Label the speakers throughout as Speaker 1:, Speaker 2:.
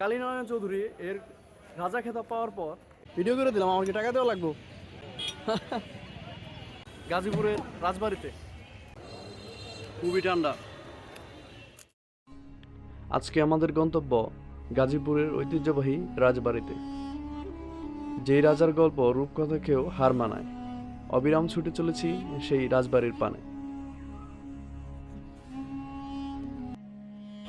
Speaker 1: কালীনারায়ণ চৌধুরী এর রাজা খেতাব পাওয়ার পর ভিডিও করে দিলাম আমাকে টাকা দেওয়া লাগবো। গাজীপুরের রাজবাড়িতে। খুবই ঠান্ডা। আজকে আমাদের গন্তব্য গাজীপুরের ঐতিহ্যবাহী রাজবাড়িতে। যেই রাজার গল্প রূপকথাকেও হার মানায়। অবিরাম ছুটে চলেছি সেই রাজবাড়ির পানে।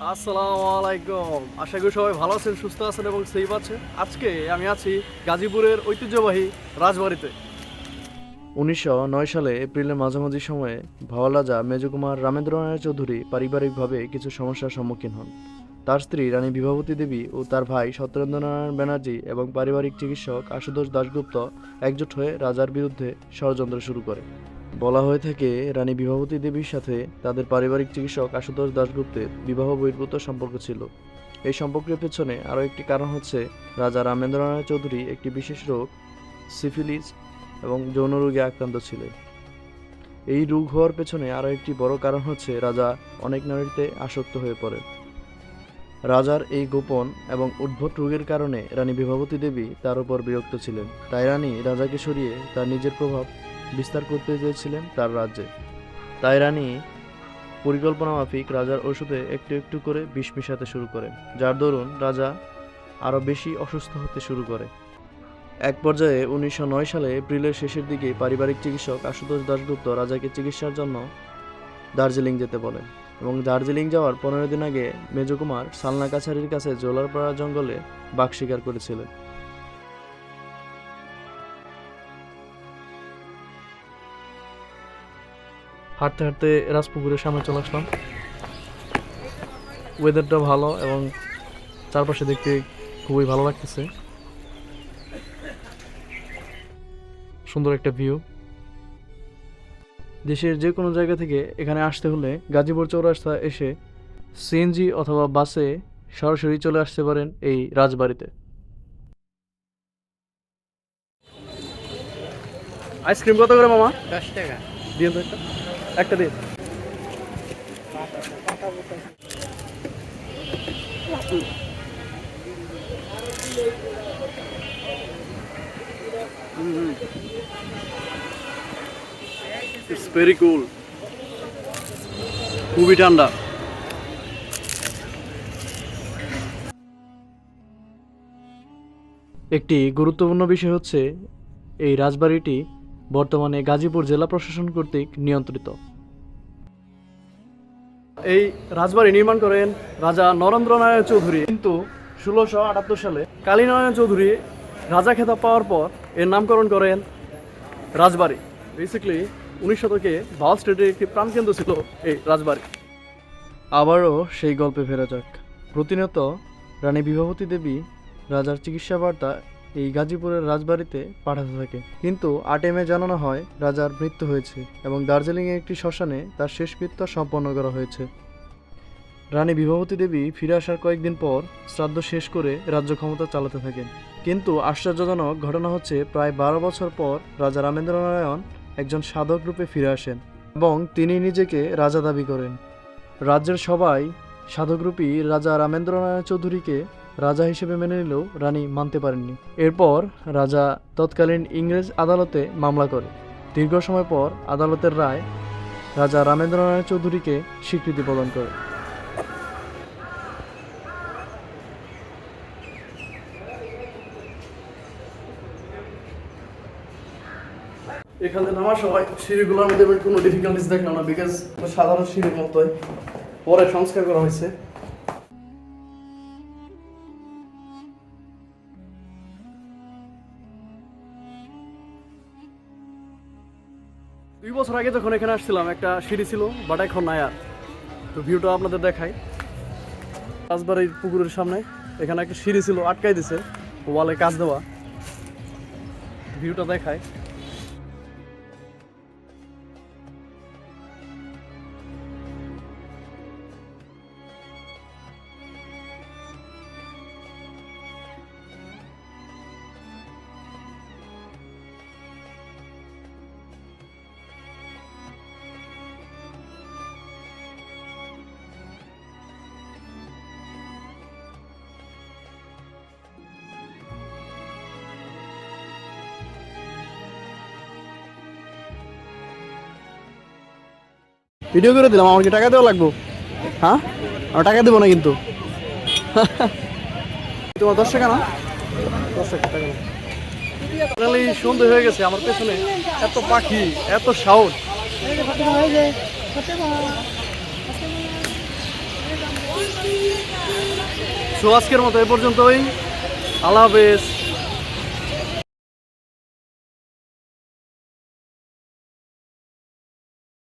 Speaker 1: আসসালামু আলাইকুম। আশা করি সবাই ভালো আছেন, সুস্থ আছেন এবং সেফ আছে আজকে আমি আছি গাজীপুরের ঐতিহ্যবাহী রাজবাড়িতে। উনিশশো নয় সালে এপ্রিলের মাঝামাঝি সময়ে ভাওয়াল রাজা মেজকুমার রামেন্দ্রনাথ চৌধুরী পারিবারিকভাবে কিছু সমস্যার সম্মুখীন হন। তার স্ত্রী রানী বিভাবতী দেবী ও তার ভাই সত্যেন্দ্রনারায়ণ ব্যানার্জি এবং পারিবারিক চিকিৎসক আশুতোষ দাশগুপ্ত একজোট হয়ে রাজার বিরুদ্ধে ষড়যন্ত্র শুরু করে। বলা হয়ে থাকে, রানী বিভাবতী দেবীর সাথে তাদের পারিবারিক চিকিৎসক আশুতোষ দাশগুপ্তের বিবাহ বহির্ভূত সম্পর্ক ছিল। এই সম্পর্কের পেছনে আরও একটি কারণ হচ্ছে রাজা রামেন্দ্রনাথ চৌধুরী একটি বিশেষ রোগ, সিফিলিস, এবং যৌন রোগে আক্রান্ত ছিলেন। এই রোগ হওয়ার পেছনে আরও একটি বড় কারণ হচ্ছে রাজা অনেক নারীতে আসক্ত হয়ে পড়েন। রাজার এই গোপন এবং উদ্ভট রোগের কারণে রানী বিভাবতী দেবী তার উপর বিরক্ত ছিলেন। তাই রানী রাজাকে সরিয়ে তার নিজের প্রভাব বিস্তার করতে চেয়েছিলেন তার রাজ্যে। তাই রানী পরিকল্পনা মাফিক রাজার ওষুধে একটু একটু করে বিষ মিশাতে শুরু করেন, যার দরুন রাজা আরও বেশি অসুস্থ হতে শুরু করে। এক পর্যায়ে উনিশশো নয় সালে এপ্রিলের শেষের দিকে পারিবারিক চিকিৎসক আশুতোষ দাশগুপ্ত রাজাকে চিকিৎসার জন্য দার্জিলিং যেতে বলেন এবং দার্জিলিং যাওয়ার পনেরো দিন আগে মেজকুমার সালনা কাছারির কাছে জোলারপাড়া জঙ্গলে বাঘ শিকার করেছিলেন। হাঁটতে হাঁটতে রাজপুকুরের সামনে চলে আসলাম। ওয়েদারটা ভালো এবং চারপাশে দেখতে খুবই ভালো লাগতেছে। সুন্দর একটা ভিউ দেশের যে কোনো জায়গা থেকে এখানে আসতে হলে গাজীপুর চৌরাস্তা এসে সিএনজি অথবা বাসে সরাসরি চলে আসতে পারেন এই রাজবাড়িতে। আইসক্রিম কত করে মামা?
Speaker 2: দশ টাকা।
Speaker 1: তো। একটা দিন ইটস ভেরি কুল খুবই ঠান্ডা। একটি গুরুত্বপূর্ণ বিষয় হচ্ছে এই রাজবাড়িটি বর্তমানে গাজীপুর জেলা প্রশাসন কর্তৃক নিয়ন্ত্রিত। এই রাজবাড়ি নির্মাণ করেন রাজা নরেন্দ্র নারায়ণ চৌধুরী। কিন্তু ষোলোশো আটাত্তর সালে কালীনারায়ণ চৌধুরী রাজা খেতাব পাওয়ার পর এর নামকরণ করেন রাজবাড়ি। বেসিক্যালি উনিশ শতকে ভাওয়াল স্টেটের একটি প্রাণকেন্দ্র ছিল এই রাজবাড়ি। আবারও সেই গল্পে ফেরা যাক। প্রতিনিয়ত রানী বিভাবতী দেবী রাজার চিকিৎসা বার্তা এই গাজীপুরের রাজবাড়িতে পাঠাতে থাকে। কিন্তু আটে মে জানানো হয়, রাজার মৃত্যু হয়েছে এবং দার্জিলিংয়ে একটি শ্মশানে তার শেষকৃত্য সম্পন্ন করা হয়েছে। রানী বিভাবতী দেবী ফিরে আসার কয়েকদিন পর শ্রাদ্ধ শেষ করে রাজ্য ক্ষমতা চালাতে থাকেন। কিন্তু আশ্চর্যজনক ঘটনা হচ্ছে, প্রায় বারো বছর পর রাজা রামেন্দ্র নারায়ণ একজন সাধক রূপে ফিরে আসেন এবং তিনি নিজেকে রাজা দাবি করেন। রাজ্যের সবাই সাধকরূপী রাজা রামেন্দ্র নারায়ণ চৌধুরীকে রাজা হিসেবে মেনে নিলেও রানী মানতে পারেননি। এরপর রাজা তৎকালীন ইংরেজ আদালতে মামলা করে। দীর্ঘ সময় পর আদালতের রায় রাজা রামেন্দ্রনাথ চৌধুরীকে স্বীকৃতি প্রদান করে। এখান নামার সময় সিঁড়িগুলোর মধ্যে কোনো ডিফিকাল্টিস দেখলাম না বিকজ সাধারণ সিঁড়ির মতোই। পরে সংস্কার করা হয়েছে। দুই বছর আগে যখন এখানে আসছিলাম, একটা সিঁড়ি ছিল বাট এখন নাই আর তো ভিউটা আপনাদের দেখাই। রাজবাড়ির পুকুরের সামনে এখানে একটা সিঁড়ি ছিল, আটকাই দিছে, ওয়ালে কাজ দেওয়া। ভিউটা দেখায় ভিডিও করে দিলাম, আমার কি টাকা দেওয়া লাগবো? হ্যাঁ? আমার টাকা দেবো না কিন্তু। তোমার দশ টাকা না? দশ টাকা টাকা। সন্ধে হয়ে গেছে, আমার পেছনে এত পাখি, এত সাউন্ড। সো আজকের মতো এ পর্যন্তই। আল্লাহ হাফেজ।